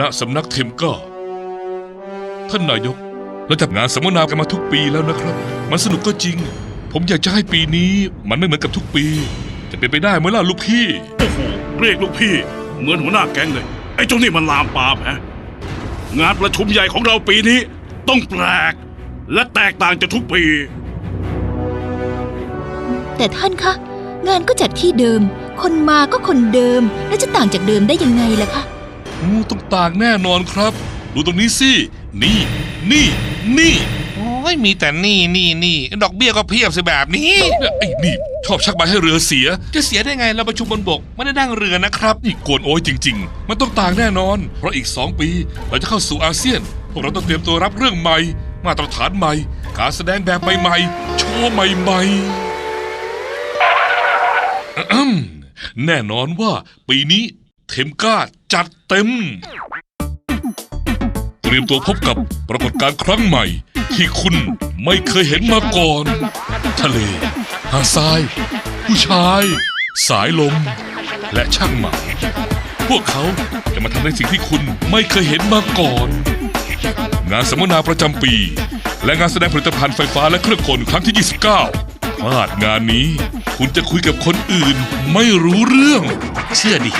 ณสำนักเทมก้าท่านนายกเราจัดงานสัมมนากันมาทุกปีแล้วนะครับ มันสนุกก็จริง ผมอยากจะให้ปีนี้มันไม่เหมือนกับทุกปี จะเป็นไปได้ไหมล่ะลูกพี่ โอ้โหเรียกลูกพี่ เหมือนหัวหน้าแก๊งเลย ไอ้เจ้านี่มันลามปามฮะงานประชุมใหญ่ของเราปีนี้ ต้องแปลก และแตกต่างจากทุกปี แต่ท่านคะ งานก็จัดที่เดิม คนมาก็คนเดิม แล้วจะต่างจากเดิมได้ยังไงล่ะคะ อืมต้องต่างแน่นอนครับ ดูตรงนี้สิ นี่ นี่ นี่ โอ้ยมีแต่หนี่นี่นี่ดอกเบี้ยก็เพียบสิแบบนี้เนี่ยไอ้นี่ชอบชักใบให้เรือเสีย จะเสียได้ไงเราประชุมบนบกไม่ได้นั่งเรือนะครับนี่โกนโอยจริง ๆ มันต้องต่างแน่นอน เพราะอีก 2 ปี เราจะเข้าสู่อาเซียน พวกเราต้องเตรียมตัวรับเรื่องใหม่ มาตรฐานใหม่ การแสดงแบบใหม่ๆโชว์ใหม่ๆอะอืมแน่นอนว่าปีนี้ เทมก้าจัดเต็ม เตรียมตัวพบกับปรากฏการณ์ครั้งใหม่ ที่คุณไม่เคยเห็นมาก่อน ทะเล หาดทราย ผู้ชาย สายลม และช่างหมาพวกเขาจะมาทำในสิ่งที่คุณไม่เคยเห็นมาก่อน งานสัมมนาประจำปี และงานแสดงผลิตภัณฑ์ไฟฟ้าและเครื่องกลครั้งที่ 29 พลาดงานนี้ คุณจะคุยกับคนอื่นไม่รู้เรื่อง เชื่อดิ